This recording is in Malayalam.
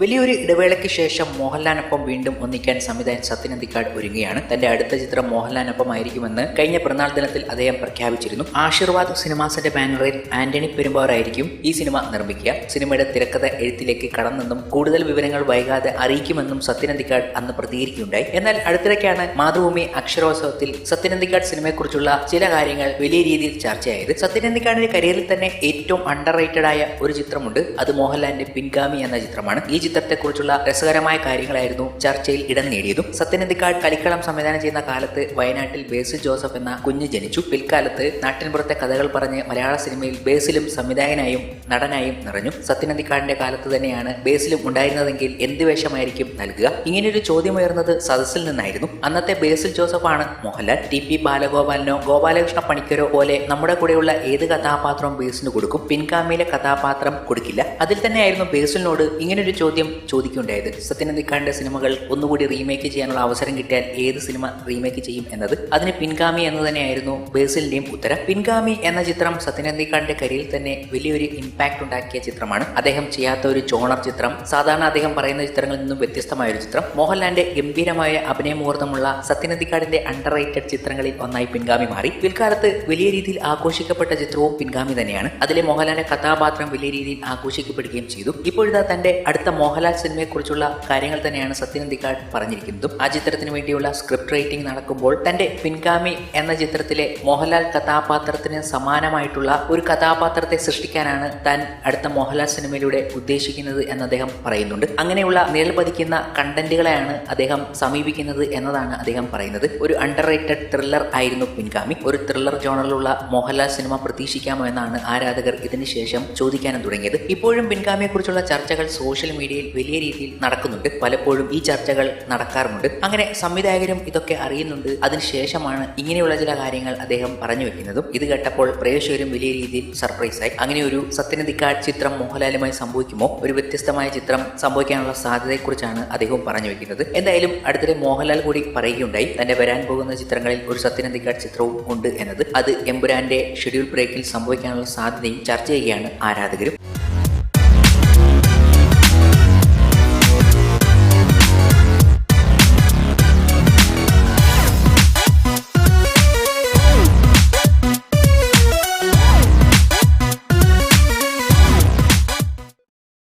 വലിയൊരു ഇടവേളയ്ക്ക് ശേഷം മോഹൻലാലിനൊപ്പം വീണ്ടും ഒന്നിക്കാൻ സംവിധായകൻ സത്യൻ അന്തിക്കാട് ഒരുങ്ങുകയാണ്. തന്റെ അടുത്ത ചിത്രം മോഹൻലാലിനൊപ്പം ആയിരിക്കുമെന്ന് കഴിഞ്ഞ പിറന്നാൾ ദിനത്തിൽ അദ്ദേഹം പ്രഖ്യാപിച്ചിരുന്നു. ആശീർവാദ് സിനിമാസിന്റെ ബാനറിൽ ആന്റണി പെരുമ്പാറായിരിക്കും ഈ സിനിമ നിർമ്മിക്കുക. സിനിമയുടെ തിരക്കഥ എഴുത്തിലേക്ക് കടന്നെന്നും കൂടുതൽ വിവരങ്ങൾ വൈകാതെ അറിയിക്കുമെന്നും സത്യൻ അന്തിക്കാട് അന്ന് പ്രതികരിക്കുകയുണ്ടായി. എന്നാൽ അടുത്തിടയ്ക്കാണ് മാതൃഭൂമി അക്ഷരോത്സവത്തിൽ സത്യൻ അന്തിക്കാട് സിനിമയെക്കുറിച്ചുള്ള ചില കാര്യങ്ങൾ വലിയ രീതിയിൽ ചർച്ചയായത്. സത്യൻ അന്തിക്കാടിന്റെ കരിയറിൽ തന്നെ ഏറ്റവും അണ്ടർ ആയ ഒരു ചിത്രമുണ്ട്. അത് മോഹൻലാലിന്റെ പിൻഗാമി എന്ന ചിത്രമാണ്. ഈ ചിത്രത്തെക്കുറിച്ചുള്ള രസകരമായ കാര്യങ്ങളായിരുന്നു ചർച്ചയിൽ ഇടം നേടിയതും. സത്യനന്ദിക്കാട് കളിക്കളം സംവിധാനം ചെയ്യുന്ന കാലത്ത് വയനാട്ടിൽ ബേസിൽ ജോസഫ് എന്ന കുഞ്ഞ് ജനിച്ചു. പിൽക്കാലത്ത് നാട്ടിൻപുറത്തെ കഥകൾ പറഞ്ഞ് മലയാള സിനിമയിൽ ബേസിലും സംവിധായകനായും നടനായും നിറഞ്ഞു. സത്യനന്ദിക്കാടിന്റെ കാലത്ത് തന്നെയാണ് ബേസിലും ഉണ്ടായിരുന്നതെങ്കിൽ എന്ത് വേഷമായിരിക്കും നൽകുക? ഇങ്ങനെയൊരു ചോദ്യമുയർന്നത് സദസ്സിൽ നിന്നായിരുന്നു. അന്നത്തെ ബേസിൽ ജോസഫാണ് മോഹൻലാൽ. ടി പി ബാലഗോപാലിനോ ഗോപാലകൃഷ്ണ പണിക്കരോ പോലെ നമ്മുടെ കൂടെയുള്ള ഏത് കഥാപാത്രവും ബേസിന് കൊടുക്കും. പിൻഗാമിയിലെ കഥാപാത്രം കൊടുക്കില്ല. അതിൽ തന്നെയായിരുന്നു ബേസിലിനോട് ഇങ്ങനൊരു ചോദ്യം ചോദിക്കുകയുണ്ടായത്. സത്യനന്ദിക്കാടിന്റെ സിനിമകൾ ഒന്നുകൂടി റീമേക്ക് ചെയ്യാനുള്ള അവസരം കിട്ടിയാൽ ഏത് സിനിമ റീമേക്ക് ചെയ്യും എന്നത്? അതിന് പിൻഗാമി എന്ന് തന്നെയായിരുന്നു ബേസിലിന്റെയും ഉത്തരം. പിൻഗാമി എന്ന ചിത്രം സത്യനന്ദിക്കാടിന്റെ കരിയിൽ തന്നെ വലിയൊരു ഇമ്പാക്ട് ഉണ്ടാക്കിയ ചിത്രമാണ്. അദ്ദേഹം ചെയ്യാത്ത ഒരു ചോണർ ചിത്രം സാധാരണ അദ്ദേഹം പറയുന്ന ചിത്രങ്ങളിൽ നിന്നും വ്യത്യസ്തമായ ഒരു ചിത്രം. മോഹൻലാലിന്റെ ഗംഭീരമായ അഭിനയമുഹൂർത്തമുള്ള സത്യനന്ദിക്കാടിന്റെ അണ്ടർ റേറ്റഡ് ചിത്രങ്ങളിൽ ഒന്നായി പിൻഗാമി മാറി. പിൽക്കാലത്ത് വലിയ രീതിയിൽ ആഘോഷിക്കപ്പെട്ട ചിത്രവും പിൻഗാമി തന്നെയാണ്. അതിലെ മോഹൻലാലിന്റെ കഥാപാത്രം വലിയ രീതിയിൽ ആഘോഷിക്കപ്പെടുകയും ചെയ്തു. ഇപ്പോഴത്തെ തന്റെ അടുത്ത മോഹൻലാൽ സിനിമയെക്കുറിച്ചുള്ള കാര്യങ്ങൾ തന്നെയാണ് സത്യനന്ദിക്കാട് പറഞ്ഞിരിക്കുന്നതും. ആ ചിത്രത്തിന് വേണ്ടിയുള്ള സ്ക്രിപ്റ്റ് റൈറ്റിംഗ് നടക്കുമ്പോൾ തന്റെ പിൻഗാമി എന്ന ചിത്രത്തിലെ മോഹൻലാൽ കഥാപാത്രത്തിന് സമാനമായിട്ടുള്ള ഒരു കഥാപാത്രത്തെ സൃഷ്ടിക്കാനാണ് താൻ അടുത്ത മോഹൻലാൽ സിനിമയിലൂടെ ഉദ്ദേശിക്കുന്നത് എന്ന് അദ്ദേഹം പറയുന്നുണ്ട്. അങ്ങനെയുള്ള നിഴൽ പതിക്കുന്ന കണ്ടന്റുകളെയാണ് അദ്ദേഹം സമീപിക്കുന്നത് എന്നതാണ് അദ്ദേഹം പറയുന്നത്. ഒരു അണ്ടർ റേറ്റഡ് ത്രില്ലർ ആയിരുന്നു പിൻഗാമി. ഒരു ത്രില്ലർ ജോണറിലുള്ള മോഹൻലാൽ സിനിമ പ്രതീക്ഷിക്കാമോ എന്നാണ് ആരാധകർ ഇതിനുശേഷം ചോദിക്കാനും തുടങ്ങിയത്. ഇപ്പോഴും പിൻഗാമിയെക്കുറിച്ചുള്ള ചർച്ചകൾ സോഷ്യൽ മീഡിയയിൽ വലിയ രീതിയിൽ നടക്കുന്നുണ്ട്. പലപ്പോഴും ഈ ചർച്ചകൾ നടക്കാറുമുണ്ട്. അങ്ങനെ സംവിധായകരും ഇതൊക്കെ അറിയുന്നുണ്ട്. അതിനുശേഷമാണ് ഇങ്ങനെയുള്ള ചില കാര്യങ്ങൾ അദ്ദേഹം പറഞ്ഞു വെക്കുന്നതും. ഇത് കേട്ടപ്പോൾ പ്രേക്ഷകരും വലിയ രീതിയിൽ സർപ്രൈസായി അങ്ങനെ ഒരു സത്യനദിക്കാട് ചിത്രം മോഹൻലാലുമായി സംഭവിക്കുമോ? ഒരു വ്യത്യസ്തമായ ചിത്രം സംഭവിക്കാനുള്ള സാധ്യതയെക്കുറിച്ചാണ് അദ്ദേഹം പറഞ്ഞു വെക്കുന്നത്. എന്തായാലും അടുത്തിടെ മോഹൻലാൽ കൂടി പറയുകയുണ്ടായി. തന്റെ വരാൻ പോകുന്ന ചിത്രങ്ങളിൽ ഒരു സത്യനദിക്കാട് ചിത്രവും ഉണ്ട് എന്നത്. അത് എമ്പുരാന്റെ ഷെഡ്യൂൾ ബ്രേക്കിൽ സംഭവിക്കാനുള്ള സാധ്യതയും ചർച്ച ചെയ്യുകയാണ് ആരാധകരും.